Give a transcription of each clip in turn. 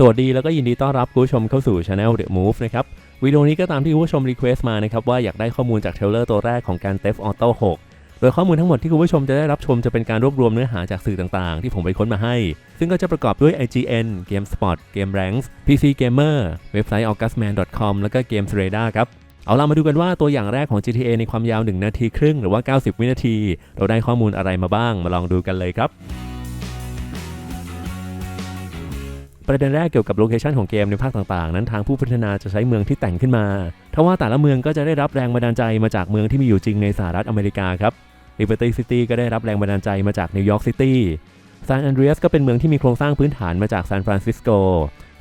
สวัสดีแล้วก็ยินดีต้อนรับคุณผู้ชมเข้าสู่ Channel The Move นะครับวิดีโอนี้ก็ตามที่คุณผู้ชมรีเควสต์มานะครับว่าอยากได้ข้อมูลจากเทรลเลอร์ตัวแรกของการ Theft Auto 6 โดยข้อมูลทั้งหมดที่คุณผู้ชมจะได้รับชมจะเป็นการรวบรวมเนื้อหาจากสื่อต่างๆ ที่ผมไปค้นมาให้ ซึ่งก็จะประกอบด้วย IGN GameSpot GameRanks PC Gamer เว็บไซต์ augustman.com แล้วก็ Games Radar ครับเอาล่ะมาดูกันว่าตัวอย่างแรกของ GTA ในความยาว 1 นาทีครึ่งหรือว่า 90 วินาที เราได้ข้อมูลอะไรมาบ้างมาลองดูกันเลยครับ ประเด็นแรกเกี่ยวกับโลเคชันของเกมในภาคต่างๆ นั้นทางผู้พัฒนาจะใช้เมืองที่แต่งขึ้นมา ทว่าแต่ละเมืองก็จะได้รับแรงบันดาลใจมาจากเมืองที่มีอยู่จริงในสหรัฐอเมริกาครับ Liberty City ก็ได้รับแรงบันดาลใจมาจากนิวยอร์กซิตี้ซานแอนเดรียสก็เป็นเมืองที่มีโครงสร้างพื้นฐานมาจากซานฟรานซิสโก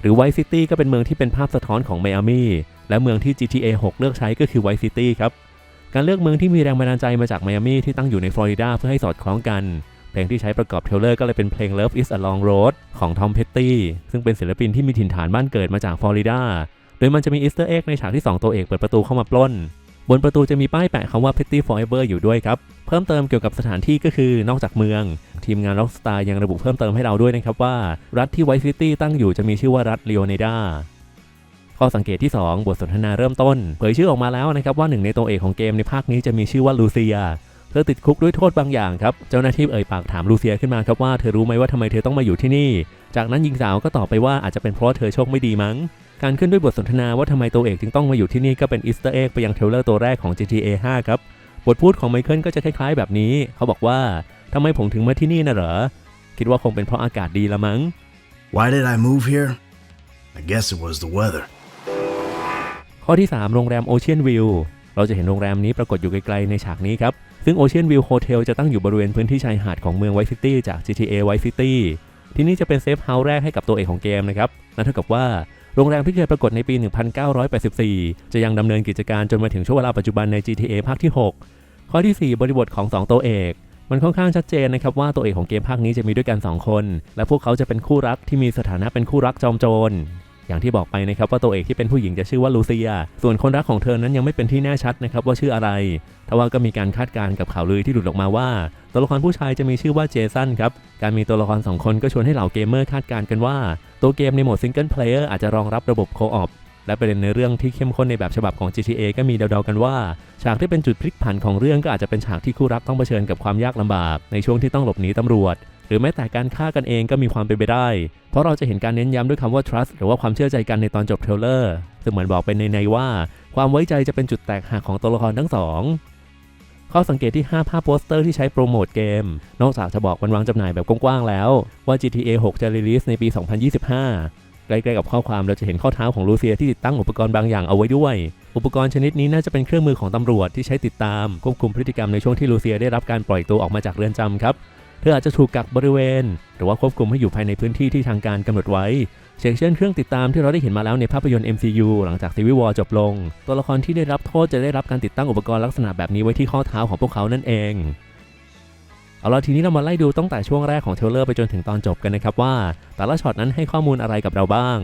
หรือไวท์ซิตี้ก็เป็นเมืองที่เป็นภาพสะท้อนของไมอามีและเมืองที่ GTA 6 เลือกใช้ก็คือไวท์ซิตี้ครับ การเลือกเมืองที่มีแรงบันดาลใจมาจากไมอามีที่ตั้งอยู่ในฟลอริดาเพื่อให้สอดคล้องกัน ลงที่ใช้ประกอบเทลเลอร์ก็เลยเป็นเพลง Love is a Long Road ของ Tom Petty ซึ่งเป็นศิลปินที่มีถิ่นฐานบ้านเกิดมาจากฟลอริดา โดยมันจะมีอีสเตอร์เอ็กในฉากที่ 2 ตัวเอกเปิดประตูเข้ามาปล้น บนประตูจะมีป้ายแปะคำว่า Petty Forever อยู่ด้วยครับ เพิ่มเติมเกี่ยวกับสถานที่ก็คือนอกจากเมือง ทีมงาน Rockstar ยังระบุเพิ่มเติมให้เราด้วยนะครับว่า รัฐที่ไวท์ซิตี้ตั้งอยู่จะมีชื่อว่ารัฐเลโอเนดาข้อสังเกตที่ 2 บทสนทนาเริ่มต้น เผยชื่อออกมาแล้วนะครับว่าหนึ่งในตัวเอกของเกมในภาคนี้จะมีชื่อว่าลูเซีย เธอติดคุกด้วยโทษบางอย่างครับ เจ้าหน้าที่เอ่ยปากถามลูเซียขึ้นมาครับว่าเธอรู้ไหมว่าทำไมเธอต้องมาอยู่ที่นี่ จากนั้นหญิงสาวก็ตอบไปว่าอาจจะเป็นเพราะเธอโชคไม่ดีมั้ง การขึ้นด้วยบทสนทนาว่าทำไมตัวเอกจึงต้องมาอยู่ที่นี่ก็เป็นอีสเตอร์เอ็กไปยังเทรลเลอร์ตัวแรกของ GTA 5 ครับ บทพูดของไมเคิลก็จะคล้ายๆ แบบนี้ เขาบอกว่าทำไมผมถึงมาที่นี่นะเหรอ คิดว่าคงเป็นเพราะอากาศดีละมั้ง Why did I move here? I guess it was the weather. ข้อที่ 3 โรงแรม Ocean View เเราจะเห็นโรงแรมนี้ปรากฏอยู่ไกลๆในฉากนี้ครับ ซึ่ง Ocean View Hotel จะตั้งอยู่บริเวณพื้นที่ชายหาดของเมืองไวท์ซิตี้จาก GTA Vice City ที่นี่จะเป็นเซฟเฮาส์แรกให้กับตัวเอกของเกมนะครับนั่นเท่ากับว่าโรงแรมที่เคยปรากฏในปี 1984 จะยังดำเนินกิจการจนมาถึงช่วงเวลาปัจจุบันใน GTA ภาคที่ 6 ข้อที่ 4 บริบทของ 2 ตัวเอก มันค่อนข้างชัดเจนนะครับว่าตัวเอกของเกมภาคนี้จะมีด้วยกัน 2 คน และพวกเขาจะเป็นคู่รักที่มีสถานะเป็นคู่รักจอมโจร อย่างที่บอกไปนะครับว่าตัวเอกที่เป็นผู้หญิงจะชื่อว่าลูเซีย ส่วนคนรักของเธอนั้นยังไม่เป็นที่แน่ชัดนะครับว่าชื่ออะไร ทว่าก็มีการคาดการณ์กับข่าวลือที่หลุดออกมาว่า ตัวละครผู้ชายจะมีชื่อว่าเจสันครับ การมีตัวละคร 2 คนก็ชวนให้เหล่าเกมเมอร์คาดการณ์กันว่า ตัวเกมในโหมดซิงเกิลเพลเยอร์อาจจะรองรับระบบโคออปและประเด็นในเรื่องที่เข้มข้นในแบบฉบับของ GTA ก็มีเดาๆกันว่า ฉากที่เป็นจุดพลิกผันของเรื่องก็อาจจะเป็นฉากที่คู่รักต้องเผชิญกับความยากลำบากในช่วงที่ต้องหลบหนีตำรวจ หรือแม้แต่การฆ่ากันเองก็มีความเป็นไปได้ เพราะเราจะเห็นการเน้นย้ำด้วยคำว่า trust หรือว่าความเชื่อใจกันในตอนจบเทรลเลอร์ซึ่งเหมือนบอกเป็นในๆว่า ความไว้ใจจะเป็นจุดแตกหักของตัวละครทั้งสองข้อสังเกตที่ 5 ภาพโปสเตอร์ที่ใช้โปรโมทเกม นอกจากจะบอกวันวางจำหน่ายแบบกว้างๆแล้ว ว่า GTA 6 จะรีลีสในปี 2025 ใกล้ๆกับข้อความเราจะเห็นข้อเท้าของลูเซียที่ติดตั้งอุปกรณ์บางอย่างเอาไว้ด้วย อุปกรณ์ชนิดนี้น่าจะเป็นเครื่องมือของตำรวจที่ใช้ติดตาม ควบคุมพฤติกรรมในช่วงที่ลูเซียได้รับการปล่อยตัวออกมาจากเรือนจำครับ เธออาจจะถูกกักบริเวณ หรือว่าควบคุมให้อยู่ภายในพื้นที่ที่ทางการกำหนดไว้เช่นเช่นเครื่องติดตามที่เราได้เห็นมาแล้วในภาพยนตร์ MCU หลังจาก Civil War จบลง ตัวละครที่ได้รับโทษจะได้รับการติดตั้งอุปกรณ์ลักษณะแบบนี้ไว้ที่ข้อเท้าของพวกเขานั่นเองเอาละทีนี้เรามาไล่ดูตั้งแต่ช่วงแรกของเทลเลอร์ไปจนถึงตอนจบกันนะครับว่า แต่ละช็อตนั้นให้ข้อมูลอะไรกับเราบ้าง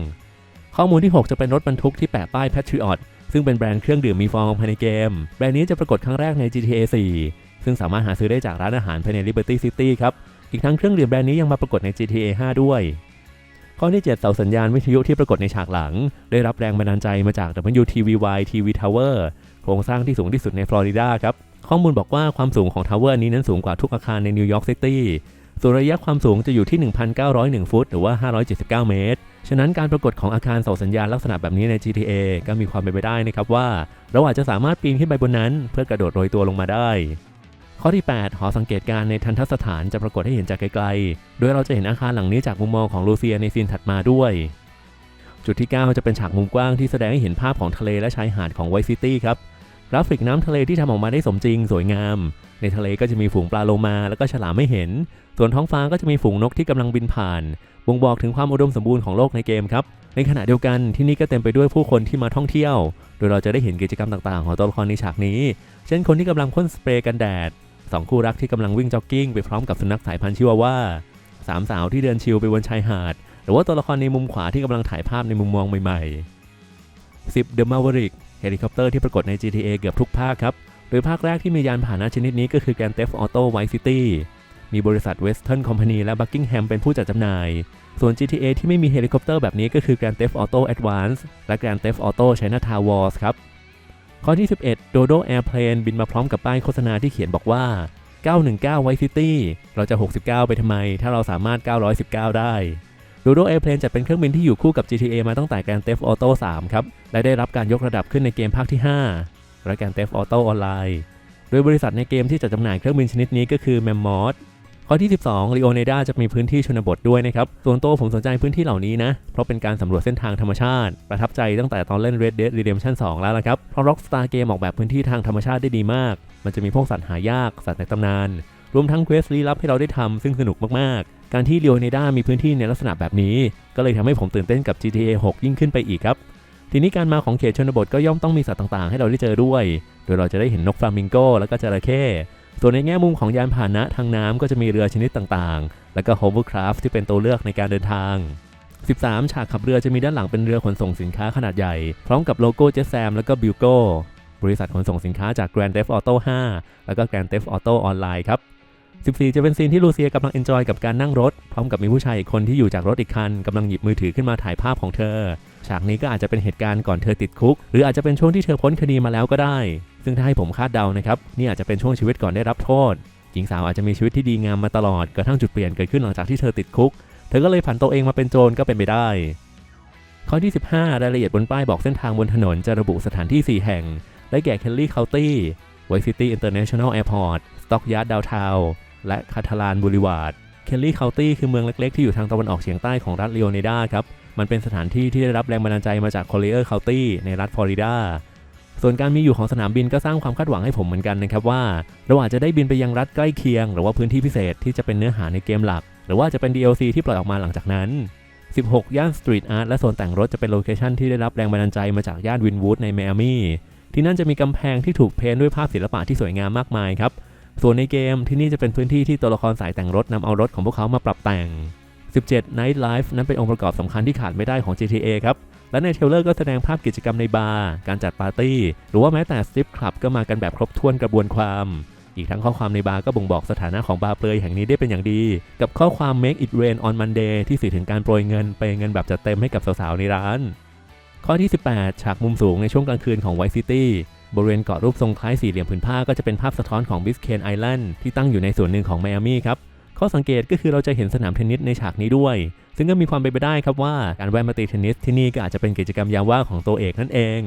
ข้อมูลที่ 6 จะเป็นรถบรรทุกที่แปะป้าย Patriot ซึ่งเป็นแบรนด์เครื่องดื่มมีฟองภายในเกม แบรนด์นี้จะปรากฏครั้งแรกใน GTA 4 ซึ่งสามารถหาซื้อได้จากร้านอาหารภายใน Liberty City ครับ อีกทั้งเครื่องดื่มแบรนด์นี้ยังมาปรากฏใน GTA 5 ด้วย ข้อที่ 7 เสาสัญญาณวิทยุที่ปรากฏในฉากหลัง ได้รับแรงบันดาลใจมาจาก WTVY TV Tower โครงสร้างที่สูงที่สุดในฟลอริดาครับ ข้อมูลบอกว่าความสูงของทาวเวอร์นี้นั้นสูงกว่าทุกอาคารในนิวยอร์กซิตี้ส่วนระยะความสูงจะอยู่ที่ 1,901 ฟุต หรือว่า 579 เมตร ฉะนั้นการปรากฏของอาคารเสาสัญญาณลักษณะแบบนี้ใน GTA ก็มีความเป็นไปได้นะครับว่า เราอาจจะสามารถปีนขึ้นไปบนนั้น เพื่อกระโดดโรยตัวลงมาได้ ข้อที่ 8 หอสังเกตการณ์ในทันทสถานจะปรากฏให้เห็นจากไกลๆ โดยเราจะเห็นอาคารหลังนี้จากมุมมองของลูเซียในซีนถัดมาด้วย จุดที่ 9 จะเป็นฉากมุมกว้างที่แสดงให้เห็นภาพของทะเลและชายหาดของไวซิตี้ครับ กราฟิกน้ำทะเลที่ทำออกมาได้สมจริง สวยงาม ในทะเลก็จะมีฝูงปลาโลมาแล้วก็ฉลามไม่เห็น ส่วนท้องฟ้าก็จะมีฝูงนกที่กำลังบินผ่าน บ่งบอกถึงความอุดมสมบูรณ์ของโลกในเกมครับ ในขณะเดียวกันที่นี่ก็เต็มไปด้วยผู้คนที่มาท่องเที่ยว โดยเราจะได้เห็นกิจกรรมต่างๆ ของตัวละครในฉากนี้ เช่นคนที่กำลังพ่นสเปรย์กันแดด สองคู่รักที่กำลังวิ่งจ็อกกิ้งไปพร้อมกับสุนัขสายพันธุ์ชิวาว่าสามสาวที่เดินชิลไปบนชายหาด หรือว่าตัวละครในมุมขวาที่กำลังถ่ายภาพในมุมมองใหม่ๆ 10 The Maverick เฮลิคอปเตอร์ที่ปรากฏใน GTA เกือบทุกภาคครับ โดยภาคแรกที่มียานพาหนะชนิดนี้ก็คือ Grand Theft Auto Vice City มีบริษัท Western Company และ Buckingham เป็นผู้จัดจำหน่าย ส่วน GTA ที่ไม่มีเฮลิคอปเตอร์แบบนี้ก็คือ Grand Theft Auto Advance และ Grand Theft Auto Chinatown Wars ครับ ข้อที่ 11 Dodo Airplane บินมาพร้อมกับป้ายโฆษณาที่เขียนบอกว่า 919 Vice City เราจะ 69 ไปทำไม ถ้าเราสามารถ 919 ได้ Dodo Airplane จัดเป็นเครื่องบินที่อยู่คู่กับ GTA มาตั้งแต่ Grand Theft Auto 3 ครับ และได้รับการยกระดับขึ้นในเกมภาคที่ 5 และ Grand Theft Auto Online โดยบริษัทในเกมที่จัดจำหน่ายเครื่องบินชนิดนี้ก็คือ Mammoth ข้อที่ 12 Leonida จะมีพื้นที่ชนบทด้วยนะครับ ส่วนตัวผมสนใจพื้นที่เหล่านี้นะ เพราะเป็นการสำรวจเส้นทางธรรมชาติ ประทับใจตั้งแต่ตอนเล่น Red Dead Redemption 2 แล้วละครับ เพราะ Rockstar เกมออกแบบพื้นที่ทางธรรมชาติได้ดีมาก มันจะมีพวกสัตว์หายาก สัตว์ในตำนาน รวมทั้งเควสลี้ลับให้เราได้ทำซึ่งสนุกมากๆ การที่ Leonida มีพื้นที่ในลักษณะแบบนี้ ก็เลยทำให้ผมตื่นเต้นกับ GTA 6 ยิ่งขึ้นไปอีกครับทีนี้การมาของเขตชนบทก็ย่อมต้องมีสัตว์ต่างๆ ให้เราได้เจอด้วย โดยเราจะได้เห็นนกฟลามิงโก และก็จระเข้ ส่วนในแง่มุมของยานพาหนะทางน้ำก็จะมีเรือชนิดต่างๆ และก็ hovercraft ที่เป็นตัวเลือกในการเดินทาง 13 ฉากขับเรือจะมีด้านหลังเป็นเรือขนส่งสินค้าขนาดใหญ่ พร้อมกับโลโก้ Jet Sam และก็ Bilgo บริษัทขนส่งสินค้าจาก Grand Theft Auto 5 แล้วก็ Grand Theft Auto Online ครับ 14 จะเป็นซีนที่ลูเซียกำลังเอนจอยกับการนั่งรถ พร้อมกับมีผู้ชายอีกคนที่อยู่จากรถอีกคันกำลังหยิบมือถือขึ้นมาถ่ายภาพของเธอ ฉากนี้ก็อาจจะเป็นเหตุการณ์ก่อนเธอติดคุก หรืออาจจะเป็นช่วงที่เธอพ้นคดีมาแล้วก็ได้ ซึ่งถ้าให้ผมคาดเดานะครับนี่อาจจะเป็นช่วงชีวิตก่อนได้รับโทษหญิงสาวอาจจะมีชีวิตที่ดีงามมาตลอดกระทั่งจุดเปลี่ยนเกิดขึ้นหลังจากที่เธอติดคุก เธอก็เลยผันตัวเองมาเป็นโจรก็เป็นไปได้ ข้อที่ 15 รายละเอียดบนป้ายบอกเส้นทางบนถนนจะระบุสถานที่ 4 แห่ง ได้แก่ Kelly County White City International Airport Stockyard Downtown และคาทาลานบูริวาร์ดเคลลี่เคานตี้คือเมืองเล็กๆ ที่อยู่ทางตะวันออกเฉียงใต้ของรัฐเลโอเนดาครับ มันเป็นสถานที่ที่ได้รับแรงบันดาลใจมาจากคอลเลอร์เคานตี้ในรัฐฟลอริดา ส่วนการมีอยู่ของสนามบินก็สร้างความคาดหวังให้ผมเหมือนกันนะครับว่า เราอาจจะได้บินไปยังรัฐใกล้เคียง หรือว่าพื้นที่พิเศษที่จะเป็นเนื้อหาในเกมหลัก หรือว่าจะเป็น DLC ที่ปล่อยออกมาหลังจากนั้น 16 ย่านสตรีทอาร์ตและโซนแต่งรถจะเป็นโลเคชันที่ได้รับแรงบันดาลใจมาจากย่านวินวูดในไมอามี่ที่นั่นจะมีกำแพงที่ถูกเพ้นด้วยภาพศิลปะที่สวยงามมากมายครับส่วนในเกมที่นี่จะเป็นพื้นที่ที่ตัวละครสายแต่งรถนำเอารถของพวกเขามาปรับแต่ง 17 Night Life นั้นเป็นองค์ประกอบสำคัญที่ขาดไม่ได้ของ GTA ครับ และในเทลเลอร์ก็แสดงภาพกิจกรรมในบาร์ การจัดปาร์ตี้ หรือว่าแม้แต่สติปคลับก็มากันแบบครบถ้วนกระบวนความ อีกทั้งข้อความในบาร์ก็บ่งบอกสถานะของบาร์เปลยแห่งนี้ได้เป็นอย่างดี กับข้อความ Make it rain on Monday ที่สื่อถึงการโปรยเงินเปเงินแบบจัดเต็มให้กับสาวๆในร้าน ข้อที่ 18 ฉากมุมสูงในช่วงกลางคืนของ Vice City บริเวณเกาะรูปทรงคล้ายสี่เหลี่ยมผืนผ้าก็จะเป็นภาพสะท้อนของบิสเคนไอแลนด์ที่ตั้งอยู่ในส่วนหนึ่งของไมอามี่ครับข้อสังเกตก็คือเราจะเห็นสนามเทนนิสในฉากนี้ด้วย ซึ่งก็มีความเป็นไปได้ครับว่าการแวะมาตีเทนนิสที่นี่ก็อาจจะเป็นกิจกรรมยามว่างของตัวเอกนั่นเอง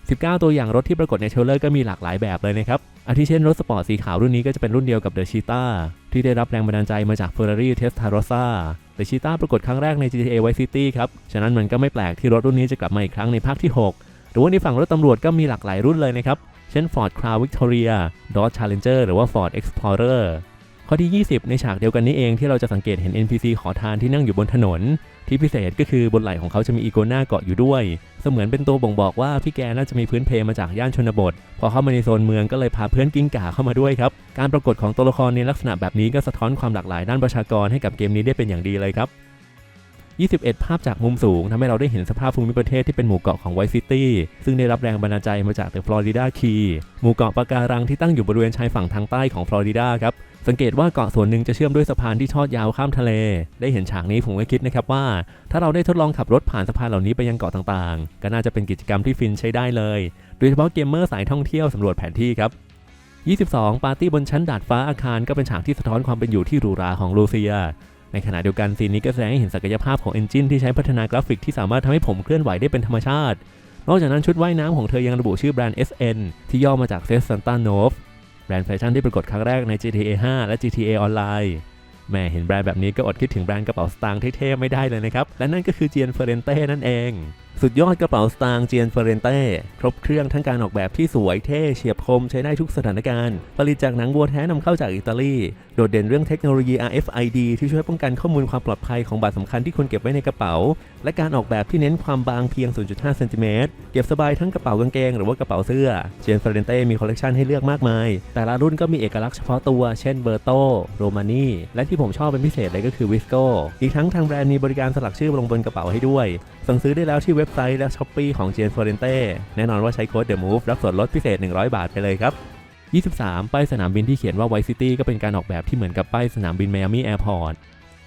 19 ตัวอย่างรถที่ปรากฏในเทรลเลอร์ก็มีหลากหลายแบบเลยนะครับ อาทิเช่นรถสปอร์ตสีขาวรุ่นนี้ก็จะเป็นรุ่นเดียวกับ The Cheetah ที่ได้รับแรงบันดาลใจมาจาก Ferrari Testarossa The Cheetah ปรากฏ c รั้งแรกใน GTA Vice City ครับ ฉะนั้นมันก็ไม่แปลกที่รถรุ่นนี้จะกลับมาอีกครั้งในภาคที่ 6 หรือว่าในฝั่งรถตำรวจก็มีหลากหลายรุ่นเลยนะครับ เช่น Ford Crown Victoria Dodge Challenger หรือว่า Ford Explorer ข้อที่ 20 ในฉากเดียวกันนี้เองที่เราจะสังเกตเห็น NPC ขอทานที่นั่งอยู่บนถนน ที่พิเศษก็คือบนไหล่ของเขาจะมีอีโกน่าเกาะอยู่ด้วย เสมือนเป็นตัวบ่งบอกว่าพี่แกน่าจะมีพื้นเพมาจากย่านชนบท พอเข้ามาในโซนเมืองก็เลยพาเพื่อนกิ้งก่าเข้ามาด้วยครับ การปรากฏของตัวละครในลักษณะแบบนี้ก็สะท้อนความหลากหลายด้านประชากรให้กับเกมนี้ได้เป็นอย่างดีเลยครับ 21 ภาพจากมุมสูงทำให้เราได้เห็นสภาพภูมิประเทศที่เป็นหมู่เกาะของไวซิตี้ซึ่งได้รับแรงบันดาลใจมาจากเดอะฟลอริดาคีหมู่เกาะปะการังที่ตั้งอยู่บริเวณชายฝั่งทางใต้ของฟลอริดาครับสังเกตว่าเกาะส่วนหนึ่งจะเชื่อมด้วยสะพานที่ทอดยาวข้ามทะเล ได้เห็นฉากนี้ผมก็คิดนะครับว่า ถ้าเราได้ทดลองขับรถผ่านสะพานเหล่านี้ไปยังเกาะต่างๆ ก็น่าจะเป็นกิจกรรมที่ฟินใช้ได้เลย โดยเฉพาะเกมเมอร์สายท่องเที่ยวสำรวจแผนที่ครับ 22 ปาร์ตี้บนชั้นดาดฟ้าอาคารก็เป็นฉากที่สะท้อนความเป็นอยู่ที่หรูหราของลูเซีย ในขณะเดียวกันซีนนี้ก็แสดงให้เห็นศักยภาพของเอนจินที่ใช้พัฒนากราฟิกที่สามารถทำให้ผมเคลื่อนไหวได้เป็นธรรมชาติ นอกจากนั้นชุดว่ายน้ำของเธอยังระบุชื่อแบรนด์ SN ที่ย่อมาจากเซสซันตาโนฟแบรนด์แฟชั่นที่ปรากฏครั้งแรกใน GTA 5 และ GTA Online แม่เห็นแบรนด์แบบนี้ก็อดคิดถึงแบรนด์กระเป๋าสตางค์เท่ๆไม่ได้เลยนะครับ และนั่นก็คือเจียนเฟเรนเต้นั่นเอง สุดยอดกระเป๋าสตางค์เจียนเฟเรนเต้ครบเครื่องทั้งการออกแบบที่สวยเท่เฉียบคมใช้ได้ทุกสถานการณ์ ผลิตจากหนังวัวแท้นำเข้าจากอิตาลี โดดเด่นเรื่องเทคโนโลยี RFID ที่ช่วยป้องกันข้อมูลความปลอดภัยของบัตรสำคัญที่ควรเก็บไว้ในกระเป๋า และการออกแบบที่เน้นความบางเพียง 0.5 เซนติเมตรเก็บสบายทั้งกระเป๋ากางเกงหรือว่ากระเป๋าเสื้อเจนเฟรนเต้มีคอลเลกชันให้เลือกมากมาย แต่ละรุ่นก็มีเอกลักษณ์เฉพาะตัว เช่นเบอร์โตโรมานีและที่ผมชอบเป็นพิเศษเลยก็คือวิสโกอีกทั้งทางแบรนด์มีบริการสลักชื่อลงบนกระเป๋าให้ด้วย สั่งซื้อได้แล้วที่เว็บ็บไซต์และช้อปปีของเจนเฟรนเต้แน่นอนว่าใช้โค้ด The Move รับส่วนลดพิเศษ 100 บาทไปเลยครับ 23 ป้ายสนามบินที่เขียนว่าไวซิตี้ก็เป็นการออกแบบที่เหมือนกับป้ายสนามบินไมอามี่แอร์พอร์ต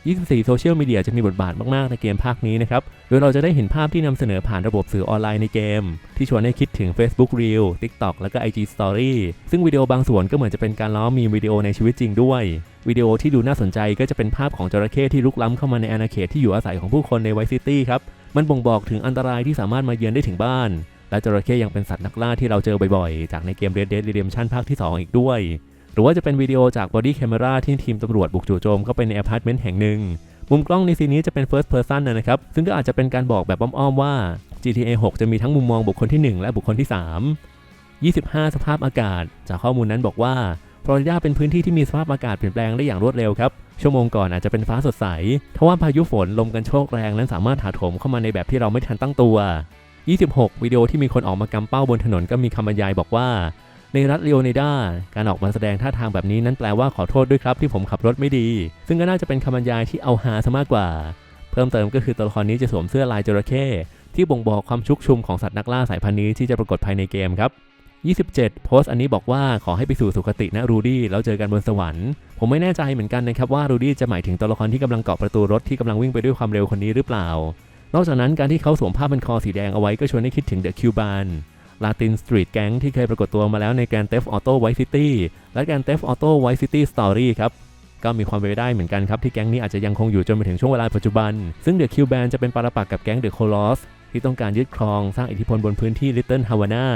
24 โซเชียลมีเดียจะมีบทบาทมากๆในเกมภาคนี้นะครับ โดยเราจะได้เห็นภาพที่นำเสนอผ่านระบบสื่อออนไลน์ในเกม ที่ชวนให้คิดถึง Facebook Reel TikTok แล้วก็ IG Story ซึ่งวิดีโอบางส่วนก็เหมือนจะเป็นการล้อมีวิดีโอในชีวิตจริงด้วย วิดีโอที่ดูน่าสนใจก็จะเป็นภาพของจระเข้ที่ลุกล้ำเข้ามาในอาณาเขตที่อยู่อาศัยของผู้คนในไวซิตี้ครับ มันบ่งบอกถึงอันตรายที่สามารถมาเยือนได้ถึงบ้านและจระเข้ยังเป็นสัตว์นักล่าที่เราเจอบ่อยๆ จากในเกม Red Dead Redemption ภาคที่ 2 อีกด้วย หรือว่าจะเป็นวิดีโอจาก Body Camera ที่ทีมตำรวจบุกจู่โจมเข้าไปในอพาร์ตเมนต์แห่งหนึ่ง มุมกล้องในซีนนี้จะเป็น first person นนะครับ ซึ่งก็อาจจะเป็นการบอกแบบอ้อมๆว่า GTA 6 จะมีทั้งมุมมองบุคคลที่ 1 และบุคคลที่ 3 25 สภาพอากาศ จากข้อมูลนั้นบอกว่าฟลอริดาเป็นพื้นที่ที่มีสภาพอากาศเปลี่ยนแปลงได้อย่างรวดเร็วครับ ชั่วโมงก่อนอาจจะเป็นฟ้าสดใส ทว่าพายุฝนลมกันโชกแรงนั้นสามารถถาโถมเข้ามาในแบบที่เราไม่ทันตั้งตัว 26 วิดีโอที่มีคนออกมากำเป้าบนถนนก็มีคำบรรยายบอกว่า ในรัฐเลโอเนดาการออกมาแสดงท่าทางแบบนี้นั้นแปลว่าขอโทษด้วยครับที่ผมขับรถไม่ดี ซึ่งก็น่าจะเป็นคำบรรยายที่เอาฮาซะมากกว่า เพิ่มเติมก็คือตัวละครนี้จะสวมเสื้อลายจระเข้ที่บ่งบอกความชุกชุมของสัตว์นักล่าสายพันธุ์นี้ที่จะปรากฏภายในเกมครับ27 โพสต์อันนี้บอกว่าขอให้ไปสู่สุคตินะรูดี้แล้วเจอกันบนสวรรค์ ผมไม่แน่ใจเหมือนกันนะครับว่ารูดี้จะหมายถึงตัวละครที่กำลังเกาะประตูรถที่กำลังวิ่งไปด้วยความเร็วคนนี้หรือเปล่า นอกจากนั้นการที่เขาสวมผ้าพันคอสีแดงเอาไว้ก็ชวนให้คิดถึงเดอะคิวบาน ลาตินสตรีทแก๊งที่เคยปรากฏตัวมาแล้วใน Grand Theft Auto Vice City และ Grand Theft Auto Vice City Story ครับก็มีความเป็นไปได้เหมือนกันครับที่แก๊งนี้อาจจะยังคงอยู่จนมาถึงช่วงเวลาปัจจุบัน ซึ่งเดอะคิวแบนจะเป็นปาราปักกับแก๊งเดอะโคลอสที่ต้องการยึดครองสร้างอิทธิพลบนพื้นที่ลิตเติ้ลฮาวาน่า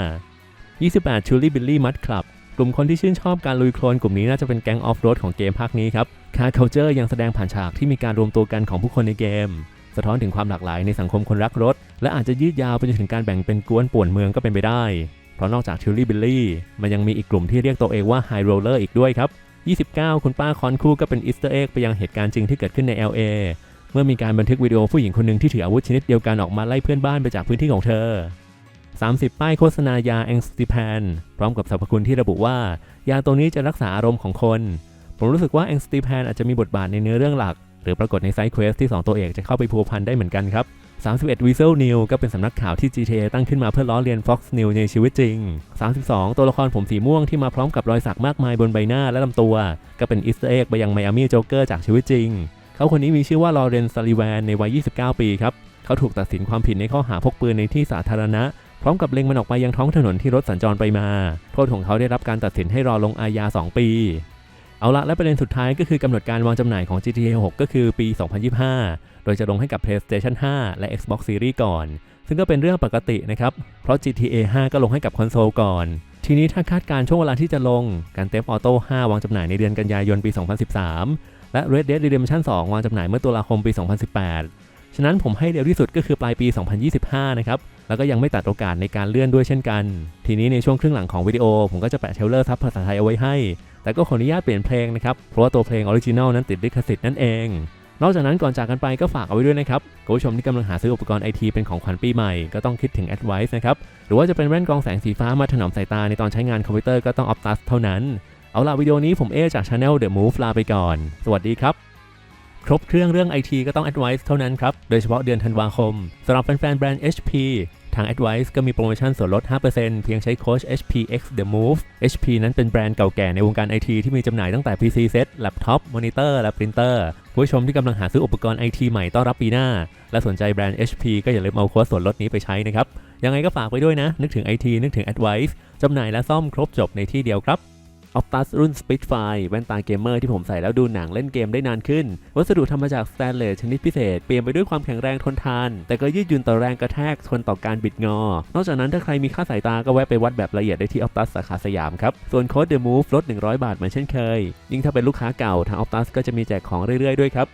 28ชูลี่บิลลี่มัดคลับกลุ่มคนที่ชื่นชอบการลุยโคลนกลุ่มนี้น่าจะเป็นแก๊งออฟโรดของเกมภาคนี้ครับคาร์เคาเจอร์ยังแสดงผ่านฉากที่มีการรวมตัวกันของผู้คนในเกม สะท้อนถึงความหลากหลายในสังคมคนรักรถ และอาจจะยืดยาวไปจนถึงการแบ่งเป็นกวนป่วนเมืองก็เป็นไปได้ เพราะนอกจากชูลี่บิลลี่มันยังมีอีกกลุ่มที่เรียกตัวเองว่าไฮโรเลอร์อีกด้วยครับ 29 คุณป้าคอนคูก็เป็นอีสเตอร์เอ็กไปยังเหตุการณ์จริงที่เกิดขึ้นใน LA เมื่อมีการบันทึกวิดีโอผู้หญิงคนหนึ่งที่ถืออาวุธชนิดเดียวกันออกมาไล่เพื่อนบ้านไปจากพื้นที่ของเธอ 30 ป้ายโฆษณายาแองสติแพนพร้อมกับสรรพคุณที่ระบุว่า ยาตัวนี้จะรักษาอารมณ์ของคน ผมรู้สึกว่าแองสติแพนอาจจะมีบทบาทในเนื้อเรื่องหลัก หรือปรากฏในไซ์เควสที่ 2 ตัวเอกจะเข้าไปพัวพันได้เหมือนกันครับ 31 Weasel News ก็เป็นสำนักข่าวที่ GTA ตั้งขึ้นมาเพื่อล้อเลียน Fox News ในชีวิตจริง 32 ตัวละครผมสีม่วงที่มาพร้อมกับรอยสักมากมายบนใบหน้าและลำตัว ก็เป็นอีสเตอร์เอ็กไปยังไมอามี่โจ๊กเกอร์จากชีวิตจริง เขาคนนี้มีชื่อว่าลอเรนซาลิแวนในวัย 29 ปีครับ เขาถูกตัดสินความผิดในข้อหาพกปืนในที่สาธารณะ พร้อมกับเล็งมันออกไปยังท้องถนนที่รถสัญจรไปมา โทษของเขาได้รับการตัดสินให้รอลงอาญา 2 ปี เอาละและประเด็นสุดท้ายก็คือกำหนดการวางจำหน่ายของ GTA 6 ก็คือปี 2025 โดยจะลงให้กับ PlayStation 5 และ Xbox Series ก่อน ซึ่งก็เป็นเรื่องปกตินะครับ เพราะ GTA 5 ก็ลงให้กับคอนโซลก่อน ทีนี้ถ้าคาดการช่วงเวลาที่จะลง การ Theft Auto 5วางจำหน่ายในเดือนกันยายนปี 2013 และ Red Dead Redemption 2 วางจำหน่ายเมื่อตุลาคมปี 2018 ฉะนั้นผมให้เร็วที่สุดก็คือปลายปี 2025 นะครับ แล้วก็ยังไม่ตัดโอกาสในการเลื่อนด้วยเช่นกัน ทีนี้ในช่วงครึ่งหลังของวิดีโอผมก็จะแปะเทรลเลอร์ซับภาษาไทยเอาไว้ให้ แต่ก็ขออนุญาตเปลี่ยนเพลงนะครับ เพราะว่าตัวเพลงออริจินัลนั้นติดลิขสิทธิ์นั่นเอง นอกจากนั้นก่อนจากกันไปก็ฝากเอาไว้ด้วยนะครับคุณผู้ชมที่กำลังหาซื้ออุปกรณ์ไอทีเป็นของขวัญปีใหม่ก็ต้องคิดถึง Advice นะครับ หรือว่าจะเป็นแว่นกรองแสงสีฟ้ามาถนอมสายตาในตอนใช้งานคอมพิวเตอร์ก็ต้อง Optus เท่านั้น เอาล่ะวิดีโอนี้ผมเอจาก Channel The Move ลาไปก่อน สวัสดีครับครบเครื่องเรื่องไอทีก็ต้อง Advice เท่านั้นครับ โดยเฉพาะเดือนธันวาคมสำหรับแฟนๆแบรนด์ HP ทาง Advice ก็มีโปรโมชั่นส่วนลด 5%เพียงใช้โค้ช HPX The Move HP นั้นเป็นแบรนด์เก่าแก่ในวงการไอทีที่มีจำหน่ายตั้งแต่ PC Set แล็ปท็อปมอนิเตอร์และปรินเตอร์ผู้ชมที่กำลังหาซื้ออุปกรณ์ไอทีใหม่ต้อนรับปีหน้า และสนใจแบรนด์ HP ก็อย่าลืมเอาโค้ดส่วนลดนี้ไปใช้นะครับ ยังไงก็ฝากไว้ด้วยนะ นึกถึงไอทีนึกถึง Advice จำหน่ายและซ่อมครบจบในที่เดียวครับ Optus รุ่น Spitfire แว่นตาเกมเมอร์ที่ผมใส่แล้วดูหนังเล่นเกมได้นานขึ้น วัสดุทำมาจากสแตนเลสชนิดพิเศษ เปลี่ยนไปด้วยความแข็งแรงทนทาน แต่ก็ยืดหยุ่นต่อแรงกระแทกทนต่อการบิดงอ นอกจากนั้นถ้าใครมีค่าสายตาก็แวะไปวัดแบบละเอียดได้ที่ Optus สาขาสยามครับ ส่วนโค้ด The Move ลด 100 บาทเหมือนเช่นเคย ยิ่งถ้าเป็นลูกค้าเก่าทาง Optus ก็จะมีแจกของเรื่อยๆด้วยครับ